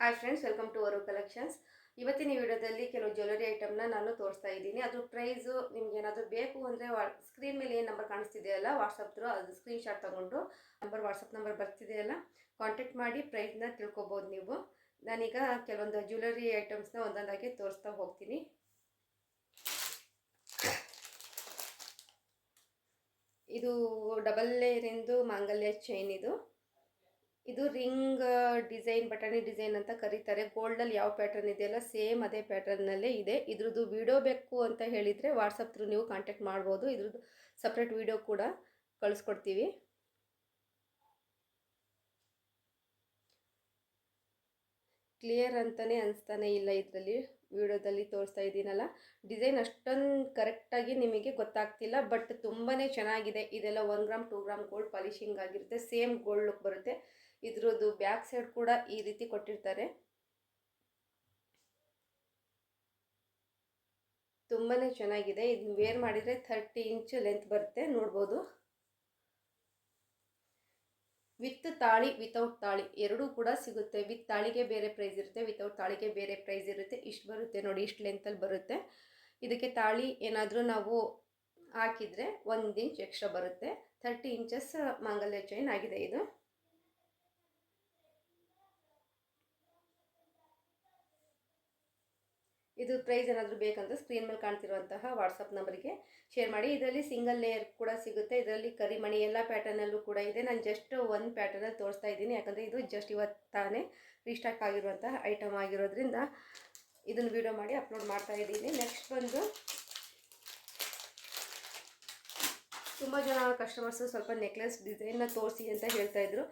Hi friends welcome to ಅವರು collections ಇವತ್ತಿನ ವಿಡಿಯೋದಲ್ಲಿ ಕೆಲವು ಜ್ಯುವೆಲರಿ ಐಟಮ್ನ ನಾನು ತೋರಿಸ್ತಾ ಇದ್ದೀನಿ. ಅದು ಪ್ರೈಸು ನಿಮ್ಗೆ ಏನಾದರೂ ಬೇಕು ಅಂದರೆ ವಾ ಸ್ಕ್ರೀನ್ ಮೇಲೆ ಏನು ನಂಬರ್ ಕಾಣಿಸ್ತಿದೆಯಲ್ಲ ವಾಟ್ಸಪ್ ಥ್ರೂ ಅದು ಸ್ಕ್ರೀನ್ ಶಾಟ್ ತೊಗೊಂಡು ನಂಬರ್ ವಾಟ್ಸಪ್ ನಂಬರ್ ಬರ್ತಿದೆಯಲ್ಲ ಕಾಂಟ್ಯಾಕ್ಟ್ ಮಾಡಿ ಪ್ರೈಸ್ನ ತಿಳ್ಕೊಬೋದು ನೀವು. ನಾನೀಗ ಕೆಲವೊಂದು ಜ್ಯುವೆಲರಿ ಐಟಮ್ಸ್ನ ಒಂದೊಂದಾಗಿ ತೋರಿಸ್ತಾ ಹೋಗ್ತೀನಿ. ಇದು ಡಬಲ್ ಲೇರಿಂದು ಮಾಂಗಲ್ಯ ಚೈನ್ ಇದು. ಇದು ರಿಂಗ್, ಡಿಸೈನ್, ಬಟಾಣಿ ಡಿಸೈನ್ ಅಂತ ಕರೀತಾರೆ. ಗೋಲ್ಡಲ್ಲಿ ಯಾವ ಪ್ಯಾಟರ್ನ್ ಇದೆಯಲ್ಲ ಸೇಮ್ ಅದೇ ಪ್ಯಾಟರ್ನಲ್ಲೇ ಇದೆ. ಇದ್ರದ್ದು ವಿಡಿಯೋ ಬೇಕು ಅಂತ ಹೇಳಿದರೆ ವಾಟ್ಸಪ್ ಥ್ರೂ ನೀವು ಕಾಂಟ್ಯಾಕ್ಟ್ ಮಾಡ್ಬೋದು. ಇದ್ರದ್ದು ಸಪ್ರೇಟ್ ವಿಡಿಯೋ ಕೂಡ ಕಳಿಸ್ಕೊಡ್ತೀವಿ. ಕ್ಲಿಯರ್ ಅಂತಲೇ ಅನಿಸ್ತಾನೆ ಇಲ್ಲ ಇದರಲ್ಲಿ. ವಿಡಿಯೋದಲ್ಲಿ ತೋರಿಸ್ತಾ ಇದ್ದೀನಲ್ಲ. ಡಿಸೈನ್ ಅಷ್ಟೊಂದು ಕರೆಕ್ಟಾಗಿ ನಿಮಗೆ ಗೊತ್ತಾಗ್ತಿಲ್ಲ ಬಟ್ ತುಂಬಾ ಚೆನ್ನಾಗಿದೆ. ಇದೆಲ್ಲ one gram two gram gold polishing ಆಗಿರುತ್ತೆ. ಸೇಮ್ ಗೋಲ್ಡ್ ಲುಕ್ ಬರುತ್ತೆ. ಇದ್ರದ್ದು ಬ್ಯಾಕ್ ಸೈಡ್ ಕೂಡ ಈ ರೀತಿ ಕೊಟ್ಟಿರ್ತಾರೆ. ತುಂಬಾ ಚೆನ್ನಾಗಿದೆ. ಇದನ್ನ ವೇರ್ ಮಾಡಿದರೆ ಥರ್ಟಿ ಇಂಚ್ ಲೆಂತ್ ಬರುತ್ತೆ. ನೋಡ್ಬೋದು. ವಿತ್ ತಾಳಿ ವಿತೌಟ್ ತಾಳಿ ಎರಡೂ ಕೂಡ ಸಿಗುತ್ತೆ. ವಿತ್ ತಾಳಿಗೆ ಬೇರೆ ಪ್ರೈಸ್ ಇರುತ್ತೆ. ವಿತೌಟ್ ತಾಳಿಗೆ ಬೇರೆ ಪ್ರೈಸ್ ಇರುತ್ತೆ. ಇಷ್ಟು ಬರುತ್ತೆ ನೋಡಿ, ಇಷ್ಟು ಲೆಂತಲ್ಲಿ ಬರುತ್ತೆ. ಇದಕ್ಕೆ ತಾಳಿ ಏನಾದರೂ ನಾವು ಹಾಕಿದರೆ ಒಂದು ಇಂಚ್ ಎಕ್ಸ್ಟ್ರಾ ಬರುತ್ತೆ. ಥರ್ಟಿ ಇಂಚಸ್ ಮಾಂಗಲ್ಯ ಚೈನ್ ಆಗಿದೆ ಇದು. ಇದು ಪ್ರೈಸ್ ಏನಾದರೂ ಬೇಕಂದ್ರೆ ಸ್ಕ್ರೀನ್ ಮೇಲೆ ಕಾಣ್ತಿರುವಂತಹ ವಾಟ್ಸಪ್ ನಂಬರಿಗೆ ಶೇರ್ ಮಾಡಿ. ಇದರಲ್ಲಿ ಸಿಂಗಲ್ ಲೇಯರ್ ಕೂಡ ಸಿಗುತ್ತೆ. ಇದರಲ್ಲಿ ಕರಿಮಣಿ ಎಲ್ಲ ಪ್ಯಾಟರ್ನಲ್ಲೂ ಕೂಡ ಇದೆ. ನಾನು ಜಸ್ಟ್ ಒಂದು ಪ್ಯಾಟರ್ನಲ್ಲಿ ತೋರಿಸ್ತಾ ಇದ್ದೀನಿ. ಯಾಕಂದರೆ ಇದು ಜಸ್ಟ್ ಇವತ್ತು ತಾನೇ ರೀಸ್ಟಾಕ್ ಆಗಿರುವಂತಹ ಐಟಮ್ ಆಗಿರೋದ್ರಿಂದ ಇದನ್ನು ವಿಡಿಯೋ ಮಾಡಿ ಅಪ್ಲೋಡ್ ಮಾಡ್ತಾ ಇದ್ದೀನಿ. ನೆಕ್ಸ್ಟ್ ಬಂದು ತುಂಬ ಜನ ಕಸ್ಟಮರ್ಸು ಸ್ವಲ್ಪ ನೆಕ್ಲೆಸ್ ಡಿಸೈನ್ನ ತೋರಿಸಿ ಅಂತ ಹೇಳ್ತಾಯಿದ್ರು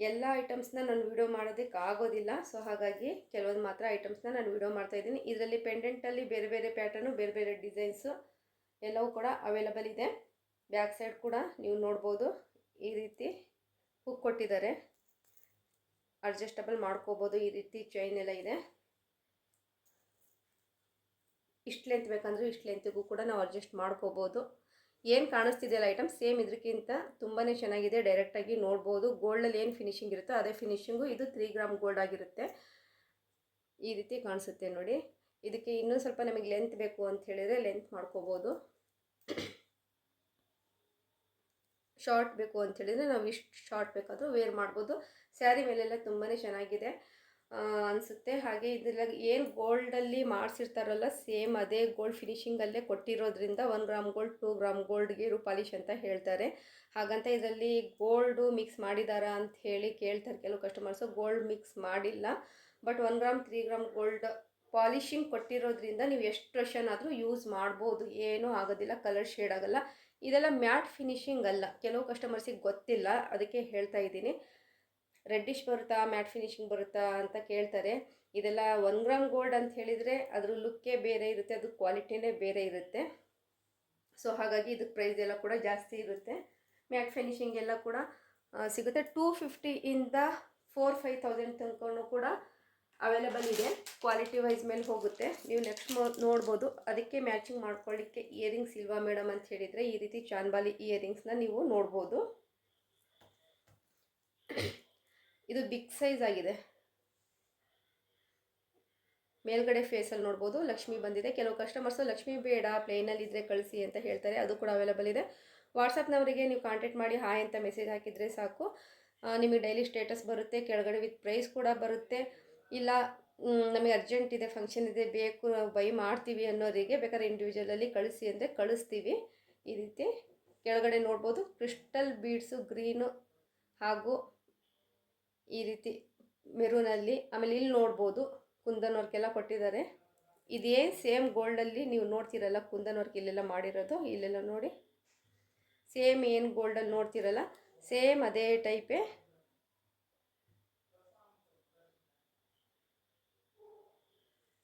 ಎಲ್ಲ ಐಟಮ್ಸ್ನ ನಾನು ವಿಡಿಯೋ ಮಾಡೋದಕ್ಕೆ ಆಗೋದಿಲ್ಲ. ಸೊ ಹಾಗಾಗಿ ಕೆಲವೊಂದು ಮಾತ್ರ ಐಟಮ್ಸ್ನ ನಾನು ವಿಡಿಯೋ ಮಾಡ್ತಾಯಿದ್ದೀನಿ ಇದರಲ್ಲಿ ಪೆಂಡೆಂಟಲ್ಲಿ ಬೇರೆ ಬೇರೆ ಪ್ಯಾಟರ್ನು ಬೇರೆ ಬೇರೆ ಡಿಸೈನ್ಸು ಎಲ್ಲವೂ ಕೂಡ ಅವೈಲಬಲ್ ಇದೆ. ಬ್ಯಾಕ್ ಸೈಡ್ ಕೂಡ ನೀವು ನೋಡ್ಬೋದು. ಈ ರೀತಿ ಹುಕ್ ಕೊಟ್ಟಿದ್ದಾರೆ. ಅಡ್ಜಸ್ಟಬಲ್ ಮಾಡ್ಕೋಬೋದು. ಈ ರೀತಿ ಚೈನ್ ಎಲ್ಲ ಇದೆ. ಇಷ್ಟು ಲೆಂತ್ ಬೇಕಂದ್ರೆ ಇಷ್ಟು ಲೆಂತಿಗೂ ಕೂಡ ನಾವು ಅಡ್ಜಸ್ಟ್ ಮಾಡ್ಕೋಬೋದು. ಏನು ಕಾಣಿಸ್ತಿದೆಯಲ್ಲ ಐಟಮ್? ಸೇಮ್ ಇದಕ್ಕಿಂತ ತುಂಬಾ ಚೆನ್ನಾಗಿದೆ. ಡೈರೆಕ್ಟಾಗಿ ನೋಡ್ಬೋದು. ಗೋಲ್ಡಲ್ಲಿ ಏನು ಫಿನಿಶಿಂಗ್ ಇರುತ್ತೋ ಅದೇ ಫಿನಿಶಿಂಗು ಇದು ತ್ರೀ ಗ್ರಾಮ್ ಗೋಲ್ಡ್ ಆಗಿರುತ್ತೆ. ಈ ರೀತಿ ಕಾಣಿಸುತ್ತೆ ನೋಡಿ. ಇದಕ್ಕೆ ಇನ್ನೂ ಸ್ವಲ್ಪ ನಮಗೆ ಲೆಂತ್ ಬೇಕು ಅಂತ ಹೇಳಿದರೆ ಲೆಂತ್ ಮಾಡ್ಕೋಬೋದು. ಶಾರ್ಟ್ ಬೇಕು ಅಂತ ಹೇಳಿದರೆ ನಾವು ಇಷ್ಟು ಶಾರ್ಟ್ ಬೇಕಾದರೂ ವೇರ್ ಮಾಡ್ಬೋದು. ಸ್ಯಾರಿ ಮೇಲೆಲ್ಲ ತುಂಬಾ ಚೆನ್ನಾಗಿದೆ. ಅನಿಸುತ್ತೆ. ಹಾಗೆ ಇದ್ರಲ್ಲಿ ಏನು ಗೋಲ್ಡಲ್ಲಿ ಮಾಡಿಸಿರ್ತಾರಲ್ಲ, ಸೇಮ್ ಅದೇ ಗೋಲ್ಡ್ ಫಿನಿಷಿಂಗಲ್ಲೇ ಕೊಟ್ಟಿರೋದ್ರಿಂದ one gram gold two gram ಗೋಲ್ಡ್ಗೆ ಇರು ಪಾಲಿಶ್ ಅಂತ ಹೇಳ್ತಾರೆ. ಹಾಗಂತ ಇದರಲ್ಲಿ ಗೋಲ್ಡು ಮಿಕ್ಸ್ ಮಾಡಿದಾರಾ ಅಂತ ಹೇಳಿ ಕೇಳ್ತಾರೆ ಕೆಲವು ಕಸ್ಟಮರ್ಸು ಗೋಲ್ಡ್ ಮಿಕ್ಸ್ ಮಾಡಿಲ್ಲ. But one gram three gram gold polishing ಕೊಟ್ಟಿರೋದ್ರಿಂದ ನೀವು ಎಷ್ಟು ವರ್ಷನಾದರೂ ಯೂಸ್ ಮಾಡ್ಬೋದು. ಏನೂ ಆಗೋದಿಲ್ಲ ಕಲರ್ ಶೇಡ್ ಆಗೋಲ್ಲ. ಇದೆಲ್ಲ ಮ್ಯಾಟ್ ಫಿನಿಶಿಂಗ್ ಅಲ್ಲ. ಕೆಲವು ಕಸ್ಟಮರ್ಸಿಗೆ ಗೊತ್ತಿಲ್ಲ. ಅದಕ್ಕೆ ಹೇಳ್ತಾ ಇದ್ದೀನಿ. ರೆಡ್ಡಿಶ್ ಬರುತ್ತಾ, ಮ್ಯಾಟ್ ಫಿನಿಶಿಂಗ್ ಬರುತ್ತಾ ಅಂತ ಕೇಳ್ತಾರೆ. ಇದೆಲ್ಲ ಒನ್ ಗ್ರಾಮ್ ಗೋಲ್ಡ್ ಅಂತ ಹೇಳಿದರೆ ಅದ್ರ ಲುಕ್ಕೇ ಬೇರೆ ಇರುತ್ತೆ ಅದು ಕ್ವಾಲಿಟಿನೇ ಬೇರೆ ಇರುತ್ತೆ. ಸೊ ಹಾಗಾಗಿ ಇದಕ್ಕೆ ಪ್ರೈಸ್ ಎಲ್ಲ ಕೂಡ ಜಾಸ್ತಿ ಇರುತ್ತೆ. ಮ್ಯಾಟ್ ಫಿನಿಶಿಂಗ್ ಎಲ್ಲ ಕೂಡ ಸಿಗುತ್ತೆ. ಟೂ ಫಿಫ್ಟಿಯಿಂದ ಫೋರ್ ಫೈವ್ ತೌಸಂಡ್ ತನಕನೂ ಕೂಡ ಅವೈಲೇಬಲ್ ಇದೆ. ಕ್ವಾಲಿಟಿ ವೈಸ್ ಮೇಲೆ ಹೋಗುತ್ತೆ. ನೀವು ನೆಕ್ಸ್ಟ್ ನೋಡ್ಬೋದು. ಅದಕ್ಕೆ ಮ್ಯಾಚಿಂಗ್ ಮಾಡ್ಕೊಳ್ಳಿಕ್ಕೆ ಇಯರಿಂಗ್ಸ್ ಇಲ್ವಾ ಮೇಡಮ್ ಅಂತ ಹೇಳಿದರೆ ಈ ರೀತಿ ಚಾನ್ಬಾಲಿ ಇಯರಿಂಗ್ಸ್ನ ನೀವು ನೋಡ್ಬೋದು. ಇದು ಬಿಗ್ ಸೈಜ್ ಆಗಿದೆ. ಮೇಲ್ಗಡೆ ಫೇಸಲ್ಲಿ ನೋಡ್ಬೋದು, ಲಕ್ಷ್ಮಿ ಬಂದಿದೆ. ಕೆಲವು ಕಸ್ಟಮರ್ಸು ಲಕ್ಷ್ಮಿ ಬೇಡ ಪ್ಲೇನಲ್ಲಿ ಇದ್ದರೆ ಕಳಿಸಿ ಅಂತ ಹೇಳ್ತಾರೆ. ಅದು ಕೂಡ ಅವೈಲೇಬಲ್ ಇದೆ. ವಾಟ್ಸಪ್ನವರಿಗೆ ನೀವು ಕಾಂಟ್ಯಾಕ್ಟ್ ಮಾಡಿ ಹಾಯ್ ಅಂತ ಮೆಸೇಜ್ ಹಾಕಿದರೆ ಸಾಕು. ನಿಮಗೆ ಡೈಲಿ ಸ್ಟೇಟಸ್ ಬರುತ್ತೆ, ಕೆಳಗಡೆ ವಿತ್ ಪ್ರೈಸ್ ಕೂಡ ಬರುತ್ತೆ. ಇಲ್ಲ ನಮಗೆ ಅರ್ಜೆಂಟ್ ಇದೆ ಫಂಕ್ಷನ್ ಇದೆ, ಬೇಕು, ನಾವು ಬೈ ಮಾಡ್ತೀವಿ ಅನ್ನೋರಿಗೆ ಬೇಕಾದ್ರೆ ಇಂಡಿವಿಜುವಲಲ್ಲಿ ಕಳಿಸಿ ಅಂದರೆ ಕಳಿಸ್ತೀವಿ. ಈ ರೀತಿ ಕೆಳಗಡೆ ನೋಡ್ಬೋದು ಕ್ರಿಸ್ಟಲ್ ಬೀಡ್ಸು ಗ್ರೀನು ಹಾಗೂ ಈ ರೀತಿ ಮೆರೂನಲ್ಲಿ, ಆಮೇಲೆ ಇಲ್ಲಿ ನೋಡ್ಬೋದು ಕುಂದನ್ ವರ್ಕೆಲ್ಲ ಕೊಟ್ಟಿದ್ದಾರೆ. ಇದೇನು ಸೇಮ್ ಗೋಲ್ಡಲ್ಲಿ ನೀವು ನೋಡ್ತಿರಲ್ಲ ಕುಂದನ್ ವರ್ಕ್ ಇಲ್ಲೆಲ್ಲ ಮಾಡಿರೋದು, ಇಲ್ಲೆಲ್ಲ ನೋಡಿ. ಸೇಮ್ ಏನು ಗೋಲ್ಡಲ್ಲಿ ನೋಡ್ತಿರಲ್ಲ, ಸೇಮ್ ಅದೇ ಟೈಪೇ.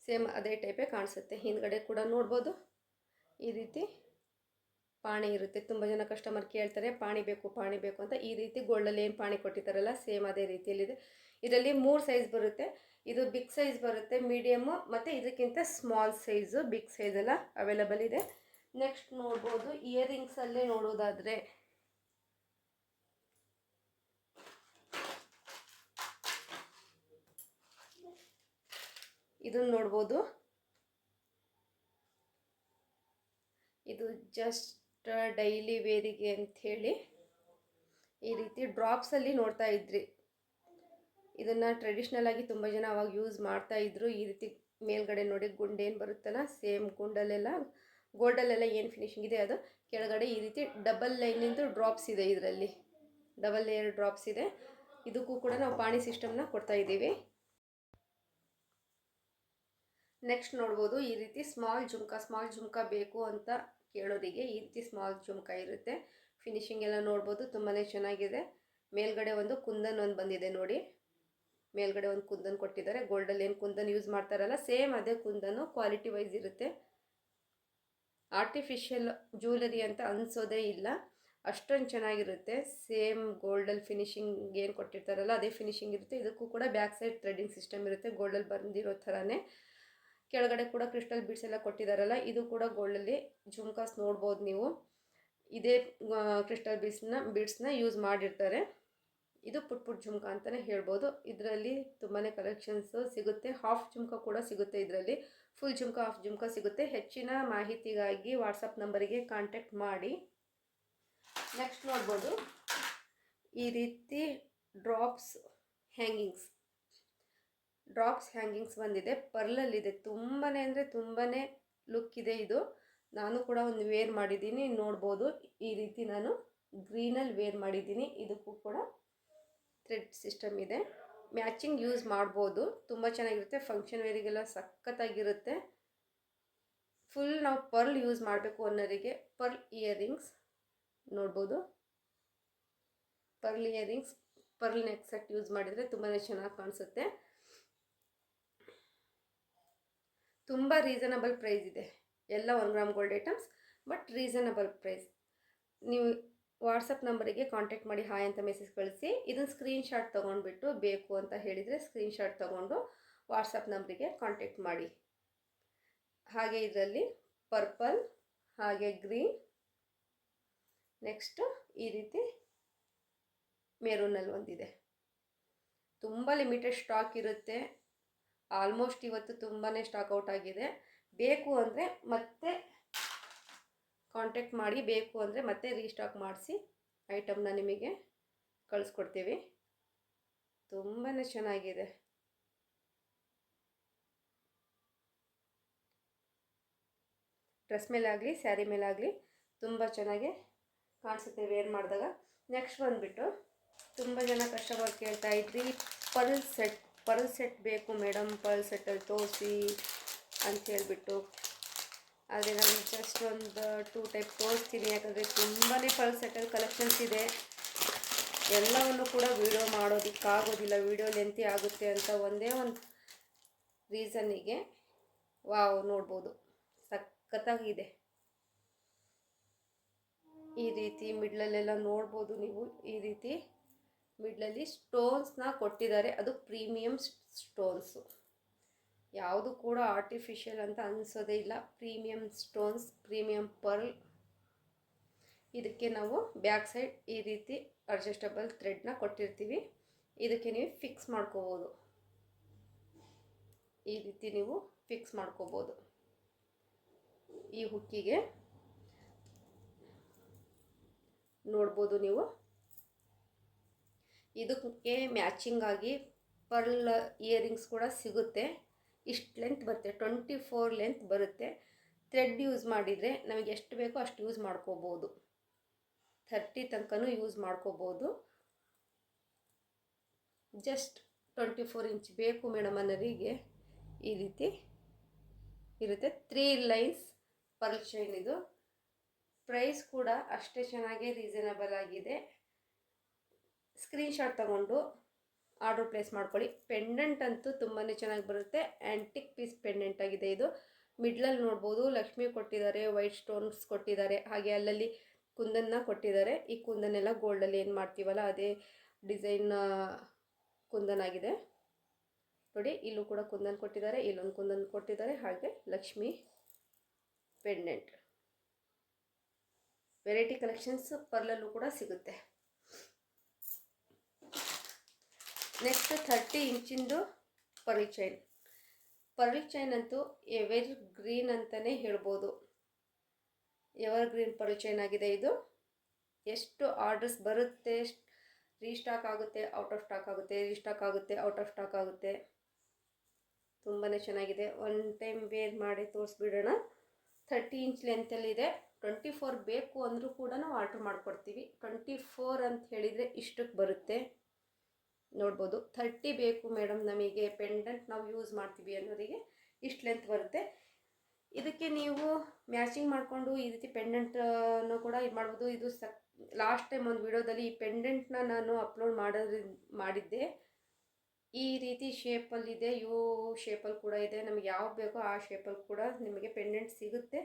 ಸೇಮ್ ಅದೇ ಟೈಪೇ ಕಾಣಿಸುತ್ತೆ. ಹಿಂದ್ಗಡೆ ಕೂಡ ನೋಡ್ಬೋದು. ಈ ರೀತಿ ಪಾಣಿ ಇರುತ್ತೆ. ತುಂಬ ಜನ ಕಸ್ಟಮರ್ ಕೇಳ್ತಾರೆ, ಪಾಣಿ ಬೇಕು ಪಾಣಿ ಬೇಕು ಅಂತ ಈ ರೀತಿ ಗೋಲ್ಡಲ್ಲಿ ಏನು ಪಾಣಿ ಕೊಟ್ಟಿದ್ದಾರಲ್ಲ ಸೇಮ್ ಅದೇ ರೀತಿಯಲ್ಲಿದೆ. ಇದರಲ್ಲಿ ಮೂರು ಸೈಜ್ ಬರುತ್ತೆ. ಇದು ಬಿಗ್ ಸೈಜ್ ಬರುತ್ತೆ ಮೀಡಿಯಮ್ಮು ಮತ್ತು ಇದಕ್ಕಿಂತ ಸ್ಮಾಲ್ ಸೈಜು ಬಿಗ್ ಸೈಜ್ ಎಲ್ಲ ಅವೈಲಬಲ್ ಇದೆ. ನೆಕ್ಸ್ಟ್ ನೋಡ್ಬೋದು ಇಯರಿಂಗ್ಸಲ್ಲೇ ನೋಡೋದಾದರೆ. ಇದನ್ನು ನೋಡ್ಬೋದು. ಇದು ಜಸ್ಟ್ ಡೈಲಿ ವೇರಿಗೆ ಅಂಥೇಳಿ ಈ ರೀತಿ ಡ್ರಾಪ್ಸಲ್ಲಿ ನೋಡ್ತಾ ಇದ್ರಿ. ಇದನ್ನು ಟ್ರೆಡಿಷ್ನಲ್ ಆಗಿ ತುಂಬ ಜನ ಅವಾಗ ಯೂಸ್ ಮಾಡ್ತಾ ಇದ್ರು. ಈ ರೀತಿ ಮೇಲ್ಗಡೆ ನೋಡಿ ಗುಂಡೇನು ಬರುತ್ತಲ್ಲ ಸೇಮ್ ಗುಂಡಲ್ಲೆಲ್ಲ ಗೋಲ್ಡಲ್ಲೆಲ್ಲ ಏನು ಫಿನಿಶಿಂಗ್ ಇದೆ ಅದು. ಕೆಳಗಡೆ ಈ ರೀತಿ ಡಬಲ್ ಲೈನಿಂದು ಡ್ರಾಪ್ಸ್ ಇದೆ ಇದರಲ್ಲಿ. ಡಬಲ್ ಲೇಯರ್ ಡ್ರಾಪ್ಸ್ ಇದೆ. ಇದಕ್ಕೂ ಕೂಡ ನಾವು ಪಾಣಿ ಸಿಸ್ಟಮ್ನ ಕೊಡ್ತಾ ಇದ್ದೀವಿ. ನೆಕ್ಸ್ಟ್ ನೋಡ್ಬೋದು ಈ ರೀತಿ ಸ್ಮಾಲ್ ಜುಮ್ಕ ಸ್ಮಾಲ್ ಜುಮ್ಕ ಬೇಕು ಅಂತ ಕೇಳೋರಿಗೆ ಈ ರೀತಿ ಸ್ಮಾಲ್ ಜುಮ್ಕ ಇರುತ್ತೆ. ಫಿನಿಶಿಂಗ್ ಎಲ್ಲ ನೋಡ್ಬೋದು ತುಂಬಾ ಚೆನ್ನಾಗಿದೆ. ಮೇಲ್ಗಡೆ ಒಂದು ಕುಂದನ್ ಒಂದು ಬಂದಿದೆ ನೋಡಿ. ಮೇಲ್ಗಡೆ ಒಂದು ಕುಂದನ್ ಕೊಟ್ಟಿದ್ದಾರೆ. ಗೋಲ್ಡಲ್ಲಿ ಏನು ಕುಂದನ್ ಯೂಸ್ ಮಾಡ್ತಾರಲ್ಲ, ಸೇಮ್ ಅದೇ ಕುಂದನು ಕ್ವಾಲಿಟಿ ವೈಸ್ ಇರುತ್ತೆ. ಆರ್ಟಿಫಿಷಿಯಲ್ ಜ್ಯುವೆಲರಿ ಅಂತ ಅನಿಸೋದೇ ಇಲ್ಲ. ಅಷ್ಟೊಂದು ಚೆನ್ನಾಗಿರುತ್ತೆ. ಸೇಮ್ ಗೋಲ್ಡಲ್ಲಿ ಫಿನಿಶಿಂಗ್ ಏನು ಕೊಟ್ಟಿರ್ತಾರಲ್ಲ, ಅದೇ ಫಿನಿಶಿಂಗ್ ಇರುತ್ತೆ. ಇದಕ್ಕೂ ಕೂಡ ಬ್ಯಾಕ್ ಸೈಡ್ ಥ್ರೆಡಿಂಗ್ ಸಿಸ್ಟಮ್ ಇರುತ್ತೆ. ಗೋಲ್ಡಲ್ಲಿ ಬಂದಿರೋ ಥರನೇ. ಕೆಳಗಡೆ ಕೂಡ ಕ್ರಿಸ್ಟಲ್ ಬೀಡ್ಸ್ ಎಲ್ಲ ಕೊಟ್ಟಿದ್ದಾರಲ್ಲ ಇದು ಕೂಡ ಗೋಲ್ಡಲ್ಲಿ ಜುಮ್ಕಾಸ್ ನೋಡ್ಬೋದು ನೀವು. ಇದೇ ಕ್ರಿಸ್ಟಲ್ ಬೀಡ್ಸ್ನ ಬೀಡ್ಸ್ನ ಯೂಸ್ ಮಾಡಿರ್ತಾರೆ. ಇದು ಪುಟ್ ಪುಟ್ ಜುಮ್ಕಾ ಅಂತಲೇ ಹೇಳ್ಬೋದು. ಇದರಲ್ಲಿ ತುಂಬಾ ಕಲೆಕ್ಷನ್ಸು ಸಿಗುತ್ತೆ. ಹಾಫ್ ಜುಮ್ಕಾ ಕೂಡ ಸಿಗುತ್ತೆ ಇದರಲ್ಲಿ. ಫುಲ್ ಜುಮ್ಕಾ ಹಾಫ್ ಜುಮ್ಕಾ ಸಿಗುತ್ತೆ. ಹೆಚ್ಚಿನ ಮಾಹಿತಿಗಾಗಿ ವಾಟ್ಸಪ್ ನಂಬರಿಗೆ ಕಾಂಟ್ಯಾಕ್ಟ್ ಮಾಡಿ. ನೆಕ್ಸ್ಟ್ ನೋಡ್ಬೋದು. ಈ ರೀತಿ ಡ್ರಾಪ್ಸ್ ಹ್ಯಾಂಗಿಂಗ್ಸ್ ಡ್ರಾಪ್ಸ್ ಹ್ಯಾಂಗಿಂಗ್ಸ್ ಬಂದಿದೆ. ಪರ್ಲಲ್ಲಿದೆ. ತುಂಬಾ ಅಂದರೆ ತುಂಬಾ ಲುಕ್ ಇದೆ ಇದು. ನಾನು ಕೂಡ ಒಂದು ವೇರ್ ಮಾಡಿದ್ದೀನಿ. ನೋಡ್ಬೋದು. ಈ ರೀತಿ ನಾನು ಗ್ರೀನಲ್ಲಿ ವೇರ್ ಮಾಡಿದ್ದೀನಿ. ಇದಕ್ಕೂ ಕೂಡ ಥ್ರೆಡ್ ಸಿಸ್ಟಮ್ ಇದೆ. ಮ್ಯಾಚಿಂಗ್ ಯೂಸ್ ಮಾಡ್ಬೋದು. ತುಂಬ ಚೆನ್ನಾಗಿರುತ್ತೆ. ಫಂಕ್ಷನ್ ವೇರಿಗೆಲ್ಲ ಸಖತ್ತಾಗಿರುತ್ತೆ. ಫುಲ್ ನಾವು ಪರ್ಲ್ ಯೂಸ್ ಮಾಡಬೇಕು ಅನ್ನೋರಿಗೆ ಪರ್ಲ್ ಇಯರಿಂಗ್ಸ್ ನೋಡ್ಬೋದು. Pearl earrings pearl neck set use ಮಾಡಿದರೆ ತುಂಬಾ ಚೆನ್ನಾಗಿ ಕಾಣಿಸುತ್ತೆ. ತುಂಬ ರೀಸನಬಲ್ ಪ್ರೈಸ್ ಇದೆ. ಎಲ್ಲ one gram gold items but reasonable price ನೀವು ವಾಟ್ಸಪ್ ನಂಬರಿಗೆ ಕಾಂಟ್ಯಾಕ್ಟ್ ಮಾಡಿ ಹಾಯ್ ಅಂತ ಮೆಸೇಜ್ ಕಳಿಸಿ. ಇದನ್ನು ಸ್ಕ್ರೀನ್ಶಾಟ್ ತೊಗೊಂಡ್ಬಿಟ್ಟು ಬೇಕು ಅಂತ ಹೇಳಿದರೆ ಸ್ಕ್ರೀನ್ಶಾಟ್ ತೊಗೊಂಡು ವಾಟ್ಸಪ್ ನಂಬರಿಗೆ ಕಾಂಟ್ಯಾಕ್ಟ್ ಮಾಡಿ. ಹಾಗೆ ಇದರಲ್ಲಿ ಪರ್ಪಲ್ ಹಾಗೆ ಗ್ರೀನ್ ನೆಕ್ಸ್ಟು ಈ ರೀತಿ ಮೆರೂನಲ್ಲಿ ಒಂದಿದೆ. ತುಂಬ ಲಿಮಿಟೆಡ್ ಸ್ಟಾಕ್ ಇರುತ್ತೆ. ಆಲ್ಮೋಸ್ಟ್ ಇವತ್ತು ತುಂಬಾ ಸ್ಟಾಕ್ ಔಟ್ ಆಗಿದೆ. ಬೇಕು ಅಂದರೆ ಮತ್ತೆ ಕಾಂಟ್ಯಾಕ್ಟ್ ಮಾಡಿ, ಬೇಕು ಅಂದರೆ ಮತ್ತೆ ರೀಸ್ಟಾಕ್ ಮಾಡಿಸಿ ಐಟಮ್ನ ನಿಮಗೆ ಕಳಿಸ್ಕೊಡ್ತೀವಿ. ತುಂಬಾ ಚೆನ್ನಾಗಿದೆ. ಡ್ರೆಸ್ ಮೇಲಾಗಲಿ ಸ್ಯಾರಿ ಮೇಲಾಗಲಿ ತುಂಬ ಚೆನ್ನಾಗಿ ಕಾಣಿಸುತ್ತೆ ವೇರ್ ಮಾಡಿದಾಗ. ನೆಕ್ಸ್ಟ್ ಬಂದುಬಿಟ್ಟು ತುಂಬ ಜನ ಕಸ್ಟಮರ್ ಕೇಳ್ತಾ ಇದ್ರಿ ಪರ್ಲ್ ಸೆಟ್ ಪರ್ಲ್ ಸೆಟ್ ಬೇಕು ಮೇಡಮ್, ಪರ್ಲ್ ಸೆಟ್ಟಲ್ಲಿ ತೋರಿಸಿ ಅಂತ ಹೇಳಿಬಿಟ್ಟು. ಆದರೆ ನಾನು ಜಸ್ಟ್ ಒಂದು ಟೂ ಟೈಪ್ ತೋರಿಸ್ತೀನಿ, ಯಾಕಂದರೆ ತುಂಬಾ ಪರ್ಲ್ ಸೆಟ್ಟಲ್ಲಿ ಕಲೆಕ್ಷನ್ಸ್ ಇದೆ. ಎಲ್ಲವನ್ನು ಕೂಡ ವೀಡಿಯೋ ಮಾಡೋದಕ್ಕಾಗೋದಿಲ್ಲ ವೀಡಿಯೋ ಲೆಂತಿ ಆಗುತ್ತೆ ಅಂತ ಒಂದೇ ಒಂದು ರೀಸನ್ನಿಗೆ ವಾವ್ ನೋಡ್ಬೋದು. ಸಖತ್ತಾಗಿದೆ ಈ ರೀತಿ ಮಿಡ್ಲಲ್ಲೆಲ್ಲ ನೋಡ್ಬೋದು ನೀವು, ಈ ರೀತಿ. ಮಿಡ್ಲಲ್ಲಿ ಸ್ಟೋನ್ಸ್ನ ಕೊಟ್ಟಿದ್ದಾರೆ. ಅದು ಪ್ರೀಮಿಯಮ್ ಸ್ಟೋನ್ಸು. ಯಾವುದು ಕೂಡ ಆರ್ಟಿಫಿಷಿಯಲ್ ಅಂತ ಅನಿಸೋದೇ ಇಲ್ಲ. Premium stones premium pearl. ಇದಕ್ಕೆ ನಾವು ಬ್ಯಾಕ್ ಸೈಡ್ ಈ ರೀತಿ ಅಡ್ಜಸ್ಟಬಲ್ ಥ್ರೆಡ್ನ ಕೊಟ್ಟಿರ್ತೀವಿ. ಇದಕ್ಕೆ ನೀವು ಫಿಕ್ಸ್ ಮಾಡ್ಕೋಬೋದು. ಈ ರೀತಿ ನೀವು ಫಿಕ್ಸ್ ಮಾಡ್ಕೋಬೋದು. ಈ ಹುಕ್ಕಿಗೆ ನೋಡ್ಬೋದು ನೀವು. ಇದಕ್ಕೆ ಮ್ಯಾಚಿಂಗ್ ಆಗಿ ಪರ್ಲ್ ಇಯರಿಂಗ್ಸ್ ಕೂಡ ಸಿಗುತ್ತೆ. ಇಷ್ಟು ಲೆಂತ್ ಬರುತ್ತೆ ಟ್ವೆಂಟಿ ಫೋರ್ ಲೆಂತ್ ಬರುತ್ತೆ. ಥ್ರೆಡ್ ಯೂಸ್ ಮಾಡಿದರೆ ನಮಗೆ ಎಷ್ಟು ಬೇಕೋ ಅಷ್ಟು ಯೂಸ್ ಮಾಡ್ಕೋಬೋದು. ಥರ್ಟಿ ತನಕನೂ ಯೂಸ್ ಮಾಡ್ಕೋಬೋದು. ಜಸ್ಟ್ ಟ್ವೆಂಟಿ ಫೋರ್ ಇಂಚ್ ಬೇಕು ಮೇಡಮ್ ಅನ್ನೋರಿಗೆ ಈ ರೀತಿ ಇರುತ್ತೆ. ತ್ರೀ ಲೈನ್ಸ್ ಪರ್ಲ್ ಶೈನ್ ಇದು. ಪ್ರೈಸ್ ಕೂಡ ಅಷ್ಟೇ ಚೆನ್ನಾಗೇ ರೀಸನಬಲ್ ಆಗಿದೆ. ಸ್ಕ್ರೀನ್ಶಾಟ್ ತೊಗೊಂಡು ಆರ್ಡ್ರ್ ಪ್ಲೇಸ್ ಮಾಡ್ಕೊಳ್ಳಿ. ಪೆಂಡೆಂಟ್ ಅಂತೂ ತುಂಬಾ ಚೆನ್ನಾಗಿ ಬರುತ್ತೆ. ಆ್ಯಂಟಿಕ್ ಪೀಸ್ ಪೆಂಡೆಂಟ್ ಆಗಿದೆ ಇದು. ಮಿಡ್ಲಲ್ಲಿ ನೋಡ್ಬೋದು. ಲಕ್ಷ್ಮಿ ಕೊಟ್ಟಿದ್ದಾರೆ ವೈಟ್ ಸ್ಟೋನ್ಸ್ ಕೊಟ್ಟಿದ್ದಾರೆ. ಹಾಗೆ ಅಲ್ಲಲ್ಲಿ ಕುಂದನ್ನ ಕೊಟ್ಟಿದ್ದಾರೆ. ಈ ಕುಂದನೆಲ್ಲ ಗೋಲ್ಡಲ್ಲಿ ಏನು ಮಾಡ್ತೀವಲ್ಲ, ಅದೇ ಡಿಸೈನ್ ಕುಂದನಾಗಿದೆ ನೋಡಿ, ಇಲ್ಲೂ ಕೂಡ ಕುಂದನ್ ಕೊಟ್ಟಿದ್ದಾರೆ, ಇಲ್ಲೊಂದು ಕುಂದನ್ ಕೊಟ್ಟಿದ್ದಾರೆ. ಹಾಗೆ ಲಕ್ಷ್ಮಿ ಪೆಂಡೆಂಟ್ ವೆರೈಟಿ ಕಲೆಕ್ಷನ್ಸ್ ಪರ್ಲಲ್ಲೂ ಕೂಡ ಸಿಗುತ್ತೆ. ನೆಕ್ಸ್ಟ್ ಥರ್ಟಿ ಇಂಚಿಂದು ಪರ್ಲ್ ಚೈನ್ ಪರ್ಲ್ ಚೈನ್ ಅಂತೂ ಎವರ್ ಗ್ರೀನ್ ಅಂತಲೇ ಹೇಳ್ಬೋದು. ಎವರ್ ಗ್ರೀನ್ ಪರ್ಲ್ ಚೈನ್ ಆಗಿದೆ ಇದು. ಎಷ್ಟು ಆರ್ಡರ್ಸ್ ಬರುತ್ತೆ ರೀಸ್ಟಾಕ್ ಆಗುತ್ತೆ ಔಟ್ ಆಫ್ ಸ್ಟಾಕ್ ಆಗುತ್ತೆ ರೀಸ್ಟಾಕ್ ಆಗುತ್ತೆ ಔಟ್ ಆಫ್ ಸ್ಟಾಕ್ ಆಗುತ್ತೆ. ತುಂಬಾ ಚೆನ್ನಾಗಿದೆ. ಒನ್ ಟೈಮ್ ವೇರ್ ಮಾಡಿ ತೋರಿಸ್ಬಿಡೋಣ. ಥರ್ಟಿ ಇಂಚ್ ಲೆಂತಲ್ಲಿದೆ ಟ್ವೆಂಟಿ ಫೋರ್ ಬೇಕು ಅಂದರೂ ಕೂಡ ನಾವು ಆರ್ಡ್ರ್ ಮಾಡಿಕೊಡ್ತೀವಿ. ಟ್ವೆಂಟಿ ಫೋರ್ ಅಂತ ಹೇಳಿದರೆ ಇಷ್ಟಕ್ಕೆ ಬರುತ್ತೆ. ನೋಡ್ಬೋದು. ಥರ್ಟಿ ಬೇಕು ಮೇಡಮ್ ನಮಗೆ ಪೆಂಡೆಂಟ್ ನಾವು ಯೂಸ್ ಮಾಡ್ತೀವಿ ಅನ್ನೋರಿಗೆ ಇಷ್ಟು ಲೆಂತ್ ಬರುತ್ತೆ. ಇದಕ್ಕೆ ನೀವು ಮ್ಯಾಚಿಂಗ್ ಮಾಡಿಕೊಂಡು ಈ ರೀತಿ ಪೆಂಡೆಂಟನ್ನು ಕೂಡ ಇದು ಮಾಡ್ಬೋದು. ಇದು ಸಕ್ ಲಾಸ್ಟ್ ಟೈಮ್ ಒಂದು ವಿಡಿಯೋದಲ್ಲಿ ಈ ಪೆಂಡೆಂಟ್ನ ನಾನು ಅಪ್ಲೋಡ್ ಮಾಡೋದ್ರಿ, ಮಾಡಿದ್ದೆ. ಈ ರೀತಿ ಶೇಪಲ್ಲಿದೆ ಯು ಶೇಪಲ್ಲಿ ಕೂಡ ಇದೆ. ನಮಗೆ ಯಾವ ಬೇಕೋ ಆ ಶೇಪಲ್ಲಿ ಕೂಡ ನಿಮಗೆ ಪೆಂಡೆಂಟ್ ಸಿಗುತ್ತೆ.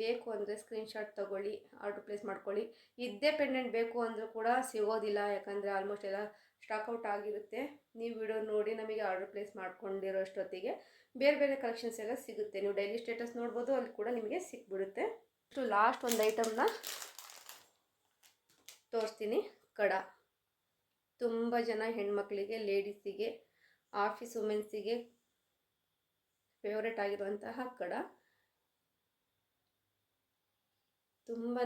ಬೇಕು ಅಂದರೆ ಸ್ಕ್ರೀನ್ಶಾಟ್ ತೊಗೊಳ್ಳಿ ಆರ್ಡ್ರ್ ಪ್ಲೇಸ್ ಮಾಡ್ಕೊಳ್ಳಿ. ಇದ್ದೇ ಪೆಂಡೆಂಟ್ ಬೇಕು ಅಂದರೂ ಕೂಡ ಸಿಗೋದಿಲ್ಲ, ಯಾಕಂದರೆ ಆಲ್ಮೋಸ್ಟ್ ಎಲ್ಲ ಸ್ಟಾಕ್ಔಟ್ ಆಗಿರುತ್ತೆ. ನೀವು ವಿಡಿಯೋ ನೋಡಿ ನಮಗೆ ಆರ್ಡ್ರ್ ಪ್ಲೇಸ್ ಮಾಡ್ಕೊಂಡಿರೋ ಅಷ್ಟೊತ್ತಿಗೆ ಬೇರೆ ಬೇರೆ ಕಲೆಕ್ಷನ್ಸ್ ಎಲ್ಲ ಸಿಗುತ್ತೆ. ನೀವು ಡೈಲಿ ಸ್ಟೇಟಸ್ ನೋಡ್ಬೋದು, ಅಲ್ಲಿ ಕೂಡ ನಿಮಗೆ ಸಿಕ್ಬಿಡುತ್ತೆ. ಅಷ್ಟು ಲಾಸ್ಟ್ ಒಂದು ಐಟಮ್ನ ತೋರಿಸ್ತೀನಿ. ಕಡ. ತುಂಬ ಜನ ಹೆಣ್ಮಕ್ಳಿಗೆ ಲೇಡೀಸಿಗೆ ಆಫೀಸ್ ವುಮೆನ್ಸಿಗೆ ಫೇವ್ರೆಟ್ ಆಗಿರುವಂತಹ ಕಡ. ತುಂಬಾ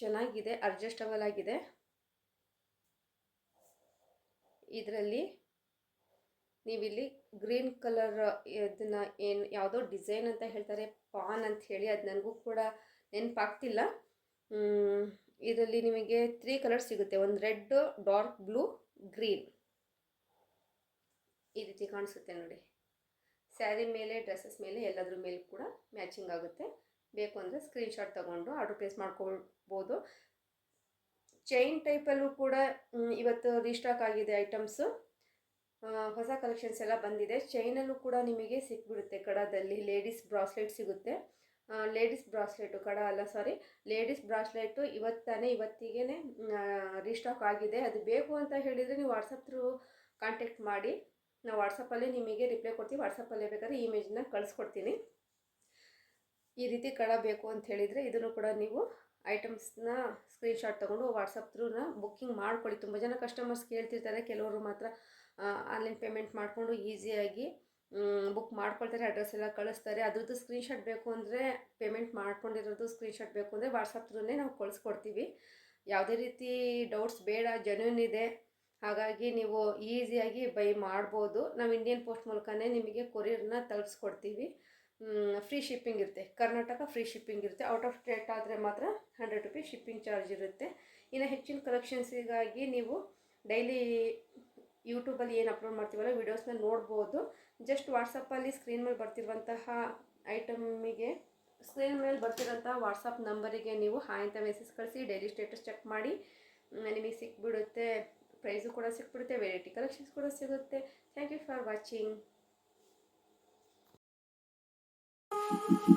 ಚೆನ್ನಾಗಿದೆ ಅಡ್ಜಸ್ಟಬಲ್ ಆಗಿದೆ. ಇದರಲ್ಲಿ ನೀವಿಲ್ಲಿ ಗ್ರೀನ್ ಕಲರ್ ಇದನ್ನು ಏನು ಯಾವುದೋ ಡಿಸೈನ್ ಅಂತ ಹೇಳ್ತಾರೆ ಪಾನ್ ಅಂತ ಹೇಳಿ ಅದು ನನಗೂ ಕೂಡ ನೆನಪಾಗ್ತಿಲ್ಲ. ಇದರಲ್ಲಿ ನಿಮಗೆ ತ್ರೀ ಕಲರ್ ಸಿಗುತ್ತೆ, ಒಂದು ರೆಡ್ ಡಾರ್ಕ್ ಬ್ಲೂ ಗ್ರೀನ್ ಈ ರೀತಿ ಕಾಣಿಸುತ್ತೆ ನೋಡಿ. ಸ್ಯಾರಿ ಮೇಲೆ ಡ್ರೆಸ್ಸಸ್ ಮೇಲೆ ಎಲ್ಲದ್ರ ಮೇಲೆ ಕೂಡ ಮ್ಯಾಚಿಂಗ್ ಆಗುತ್ತೆ. ಬೇಕು ಅಂದರೆ ಸ್ಕ್ರೀನ್ಶಾಟ್ ತೊಗೊಂಡು ಆರ್ಡ್ರ್ ಪ್ಲೇಸ್ ಮಾಡ್ಕೊಳ್ಬೋದು. ಚೈನ್ ಟೈಪಲ್ಲೂ ಕೂಡ ಇವತ್ತು ರೀಸ್ಟಾಕ್ ಆಗಿದೆ ಐಟಮ್ಸು ಹೊಸ ಕಲೆಕ್ಷನ್ಸ್ ಎಲ್ಲ ಬಂದಿದೆ. ಚೈನಲ್ಲೂ ಕೂಡ ನಿಮಗೆ ಸಿಕ್ಬಿಡುತ್ತೆ ಕಡದಲ್ಲಿ. ಲೇಡೀಸ್ ಬ್ರಾಸ್ಲೆಟ್ ಸಿಗುತ್ತೆ. ಲೇಡೀಸ್ ಬ್ರಾಸ್ಲೆಟು ಕಡ ಅಲ್ಲ ಸಾರಿ ಲೇಡೀಸ್ ಬ್ರಾಸ್ಲೆಟು ಇವತ್ತಾನೆ ಇವತ್ತಿಗೆ ರೀಸ್ಟಾಕ್ ಆಗಿದೆ. ಅದು ಬೇಕು ಅಂತ ಹೇಳಿದರೆ ನೀವು ವಾಟ್ಸಪ್ ಥ್ರೂ ಕಾಂಟ್ಯಾಕ್ಟ್ ಮಾಡಿ. ನಾವು ವಾಟ್ಸಪ್ಪಲ್ಲೇ ನಿಮಗೆ ರಿಪ್ಲೈ ಕೊಡ್ತೀವಿ ವಾಟ್ಸಪ್ಪಲ್ಲೇ ಬೇಕಾದ್ರೆ ಇಮೇಜನ್ನ ಕಳಿಸ್ಕೊಡ್ತೀನಿ. ಈ ರೀತಿ ಕಡ ಬೇಕು ಅಂತ ಹೇಳಿದರೆ ಇದನ್ನು ಕೂಡ ನೀವು ಐಟಮ್ಸ್ನ ಸ್ಕ್ರೀನ್ಶಾಟ್ ತೊಗೊಂಡು ವಾಟ್ಸಪ್ ಥ್ರೂನ ಬುಕ್ಕಿಂಗ್ ಮಾಡ್ಕೊಳ್ಳಿ. ತುಂಬ ಜನ ಕಸ್ಟಮರ್ಸ್ ಕೇಳ್ತಿರ್ತಾರೆ. ಕೆಲವರು ಮಾತ್ರ ಆನ್ಲೈನ್ ಪೇಮೆಂಟ್ ಮಾಡಿಕೊಂಡು ಈಸಿಯಾಗಿ ಬುಕ್ ಮಾಡ್ಕೊಳ್ತಾರೆ ಅಡ್ರೆಸ್ ಎಲ್ಲ ಕಳಿಸ್ತಾರೆ. ಅದ್ರದ್ದು ಸ್ಕ್ರೀನ್ಶಾಟ್ ಬೇಕು ಅಂದರೆ ಪೇಮೆಂಟ್ ಮಾಡ್ಕೊಂಡಿರೋದು ಸ್ಕ್ರೀನ್ಶಾಟ್ ಬೇಕು ಅಂದರೆ ವಾಟ್ಸಪ್ ಥ್ರೂನೇ ನಾವು ಕಳಿಸ್ಕೊಡ್ತೀವಿ. ಯಾವುದೇ ರೀತಿ ಡೌಟ್ಸ್ ಬೇಡ ಜೆನ್ಯೂನ್ ಇದೆ. ಹಾಗಾಗಿ ನೀವು ಈಸಿಯಾಗಿ ಬೈ ಮಾಡ್ಬೋದು. ನಾವು ಇಂಡಿಯನ್ ಪೋಸ್ಟ್ ಮೂಲಕನೇ ನಿಮಗೆ ಕೊರಿಯರ್ನ ತಲುಪಿಸ್ಕೊಡ್ತೀವಿ. ಫ್ರೀ ಶಿಪ್ಪಿಂಗ್ ಇರುತ್ತೆ. ಕರ್ನಾಟಕ ಫ್ರೀ ಶಿಪ್ಪಿಂಗ್ ಇರುತ್ತೆ. ಔಟ್ ಆಫ್ ಸ್ಟೇಟ್ ಆದರೆ ಮಾತ್ರ ಹಂಡ್ರೆಡ್ ರುಪೀಸ್ ಶಿಪ್ಪಿಂಗ್ ಚಾರ್ಜ್ ಇರುತ್ತೆ. ಇನ್ನು ಹೆಚ್ಚಿನ ಕಲೆಕ್ಷನ್ಸಿಗಾಗಿ ನೀವು ಡೈಲಿ ಯೂಟ್ಯೂಬಲ್ಲಿ ಏನು ಅಪ್ಲೋಡ್ ಮಾಡ್ತೀವಲ್ಲ ವೀಡಿಯೋಸ್ನ ನೋಡ್ಬೋದು. ಜಸ್ಟ್ ವಾಟ್ಸಪ್ಪಲ್ಲಿ ಸ್ಕ್ರೀನ್ ಮೇಲೆ ಬರ್ತಿರುವಂತಹ ಐಟಮಿಗೆ ಸ್ಕ್ರೀನ್ ಮೇಲೆ ಬರ್ತಿರೋಂಥ ವಾಟ್ಸಪ್ ನಂಬರಿಗೆ ನೀವು ಹಾಯ್ ಅಂತ ಮೆಸೇಜ್ ಕಳಿಸಿ ಡೈಲಿ ಸ್ಟೇಟಸ್ ಚೆಕ್ ಮಾಡಿ. ನಿಮಗೆ ಸಿಕ್ಬಿಡುತ್ತೆ. ಪ್ರೈಸು ಕೂಡ ಸಿಕ್ಬಿಡುತ್ತೆ. ವೆರೈಟಿ ಕಲೆಕ್ಷನ್ಸ್ ಕೂಡ ಸಿಗುತ್ತೆ. Thank you for watching Thank you.